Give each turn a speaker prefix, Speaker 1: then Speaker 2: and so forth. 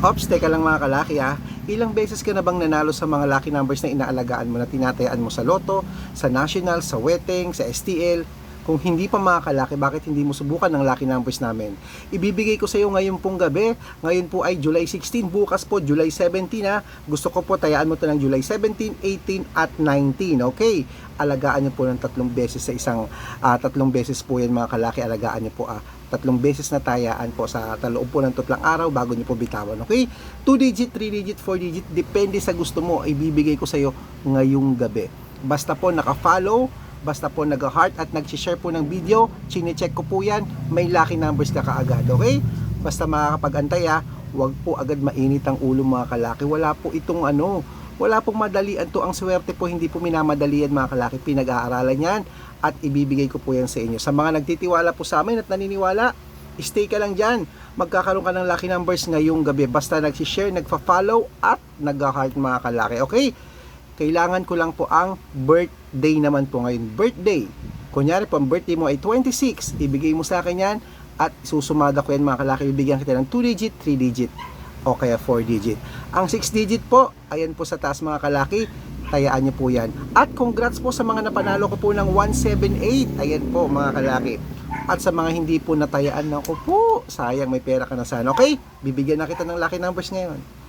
Speaker 1: Ops, teka lang mga kalaki ah. Ilang beses ka na bang nanalo sa mga lucky numbers na inaalagaan mo na tinatayaan mo sa loto, sa national, sa wedding, sa STL? Kung hindi pa mga kalaki, bakit hindi mo subukan ng lucky numbers namin? Ibibigay ko sa iyo ngayon pong gabi. Ngayon po ay July 16, bukas po July 17 ha. Gusto ko po tayaan mo to ng July 17, 18 at 19. Okay? Alagaan niyo po ng tatlong beses sa isang ah, tatlong beses po yan mga kalaki. Alagaan niyo po ah, tatlong beses na tayaan po sa taloob po ng tatlang araw bago niyo po bitawan. Okay? 2 digit, 3 digit, 4 digit, depende sa gusto mo. Ibibigay ko sa iyo ngayong gabi. Basta po naka-follow, basta po nag-heart at nag-share po ng video, chine-check ko po yan, may lucky numbers ka kaagad, okay? Basta makakapag-antay ha, huwag po agad mainit ang ulo mga kalaki. Wala po itong ano, wala pong madalian to. Ang swerte po, hindi po minamadalian mga kalaki. Pinag-aaralan yan at ibibigay ko po yan sa inyo. Sa mga nagtitiwala po sa amin at naniniwala, stay ka lang dyan. Magkakaroon ka ng lucky numbers ngayong gabi. Basta nag-share, nagfa-follow at nag-heart mga kalaki. Okay? Kailangan ko lang po ang birthday naman po ngayon. Birthday. Kunyari po, ang birthday mo ay 26. Ibigay mo sa akin yan at susumada ko yan mga kalaki. Bibigyan kita ng 2 digit, 3 digit o kaya 4 digit. Ang 6 digit po, ayan po sa taas mga kalaki. Tayaan niyo po yan. At congrats po sa mga napanalo ko po ng 178. Ayan po mga kalaki. At sa mga hindi po natayaan na ko po, sayang may pera ka na sana. Okay? Bibigyan na kita ng lucky numbers ngayon.